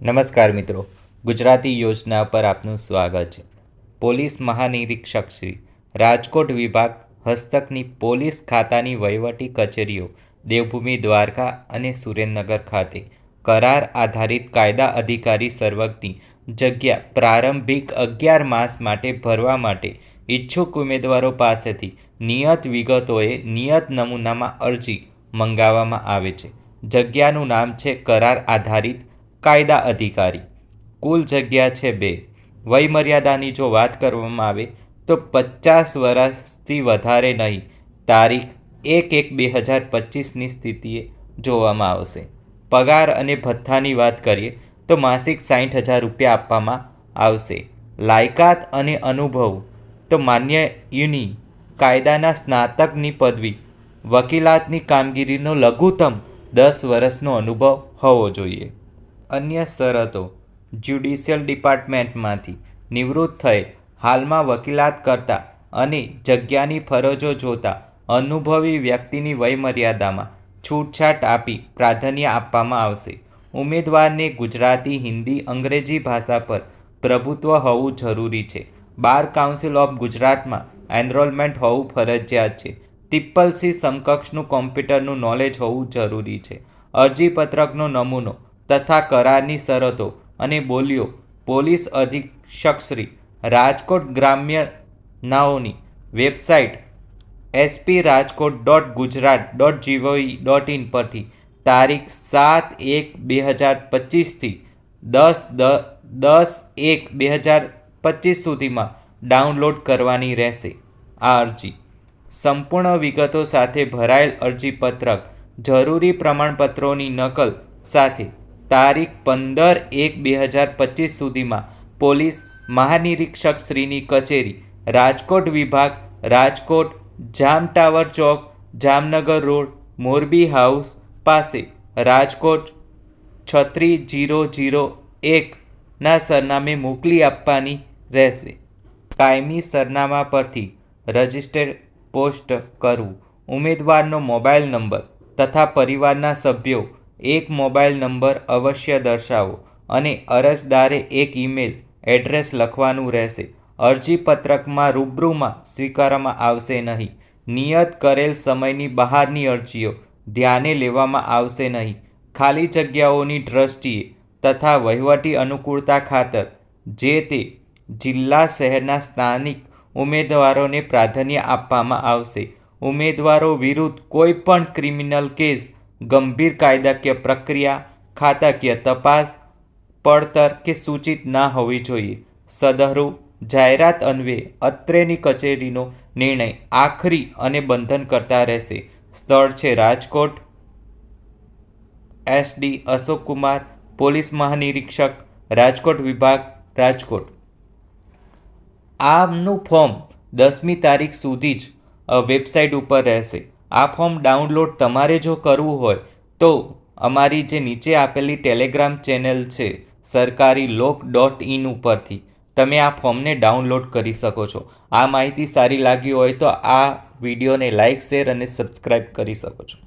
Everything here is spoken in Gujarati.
નમસ્કાર મિત્રો. ગુજરાતી યોજના પર આપનું સ્વાગત છે. પોલીસ મહાનિરીક્ષક શ્રી રાજકોટ વિભાગ હસ્તકની પોલીસ ખાતાની વહીવટી કચેરીઓ દેવભૂમિ દ્વારકા અને સુરેન્દ્રનગર ખાતે કરાર આધારિત કાયદા અધિકારી સર્વકની જગ્યા પ્રારંભિક અગિયાર માસ માટે ભરવા માટે ઈચ્છુક ઉમેદવારો પાસેથી નિયત વિગતોએ નિયત નમૂનામાં અરજી મંગાવવામાં આવે છે. જગ્યાનું નામ છે કરાર આધારિત કાયદા અધિકારી. કુલ જગ્યા છે બે. વયમર્યાદાની જો વાત કરવામાં આવે તો પચાસ વર્ષથી વધારે નહીં. તારીખ એક એક બે હજાર પચીસની સ્થિતિએ જોવામાં આવશે. પગાર અને ભથ્થાની વાત કરીએ તો માસિક સાઠ હજાર રૂપિયા આપવામાં આવશે. લાયકાત અને અનુભવ. તો માન્ય યુનિ કાયદાના સ્નાતકની પદવી. વકીલાતની કામગીરીનો લઘુત્તમ દસ વર્ષનો અનુભવ હોવો જોઈએ. અન્ય શરતો જ્યુડિશિયલ ડિપાર્ટમેન્ટમાંથી નિવૃત્ત થયેલ, હાલમાં વકીલાત કરતા અને જગ્યાની ફરજો જોતા અનુભવી વ્યક્તિની વયમર્યાદામાં છૂટછાટ આપી પ્રાધાન્ય આપવામાં આવશે. ઉમેદવારને ગુજરાતી, હિન્દી, અંગ્રેજી ભાષા પર પ્રભુત્વ હોવું જરૂરી છે. બાર કાઉન્સિલ ઓફ ગુજરાતમાં એનરોલમેન્ટ હોવું ફરજિયાત છે. ટ્રિપલ સી સમકક્ષનું કોમ્પ્યુટરનું નોલેજ હોવું જરૂરી છે. અરજીપત્રકનો નમૂનો તથા કરારની શરતો અને બોલ્યો પોલીસ અધિક્ષકશ્રી રાજકોટ ગ્રામ્ય નાઓની website SP Rajkot dot Gujarat dot GOV dot in પરથી તારીખ સાત એક બે હજાર પચીસથી દસ દસ એક બે હજાર પચીસ સુધીમાં ડાઉનલોડ કરવાની રહેશે. આ અરજી. સંપૂર્ણ વિગતો સાથે ભરાયેલ અરજીપત્રક જરૂરી પ્રમાણપત્રોની નકલ સાથે તારીખ પંદર એક બે હજાર પચીસ સુધીમાં પોલીસ મહાનિરીક્ષક શ્રીની કચેરી, રાજકોટ વિભાગ, રાજકોટ, જામ ટાવર ચોક, જામનગર રોડ, મોરબી હાઉસ પાસે રાજકોટ છત્રી જીરો જીરો એકના સરનામે મોકલી આપવાની રહેશે. કાયમી સરનામા પરથી રજિસ્ટર્ડ પોસ્ટ કરવું. ઉમેદવારનો મોબાઈલ નંબર તથા પરિવારના સભ્યો એક મોબાઈલ નંબર અવશ્ય દર્શાવો અને અરજદારે એક ઈમેલ એડ્રેસ લખવાનું રહેશે. અરજીપત્રકમાં રૂબરૂમાં સ્વીકારવામાં આવશે નહીં. નિયત કરેલ સમયની બહારની અરજીઓ ધ્યાને લેવામાં આવશે નહીં. ખાલી જગ્યાઓની દ્રષ્ટિએ તથા વહીવટી અનુકૂળતા ખાતર જે તે જિલ્લા શહેરના સ્થાનિક ઉમેદવારોને પ્રાધાન્ય આપવામાં આવશે. ઉમેદવારો વિરુદ્ધ કોઈપણ ક્રિમિનલ કેસ ગંભીર કાયદાકીય પ્રક્રિયા, ખાતાકીય તપાસ, પડતર કે સૂચિત ના હોવી જોઈએ. સદહરુ, જાહેરાત અન્વે અત્રેની કચેરીનો નિર્ણય આખરી અને બંધન કરતા રહેશે. સ્થળ છે રાજકોટ. એસડી અશોક કુમાર, પોલીસ મહાનિરીક્ષક, રાજકોટ વિભાગ, રાજકોટ. આમનું ફોર્મ દસમી તારીખ સુધી જ વેબસાઇટ ઉપર રહેશે. આ ફોર્મ ડાઉનલોડ તમારે જો કરવું હોય, તો અમારી જે નીચે આપેલી ટેલિગ્રામ ચેનલ છે સરકારી લોક ડોટ ઇન ઉપરથી, તમે આ ફોર્મને ડાઉનલોડ કરી શકો છો. આ માહિતી સારી લાગી હોય તો આ વિડીયોને લાઇક, શેર અને સબસ્ક્રાઈબ કરી શકો છો.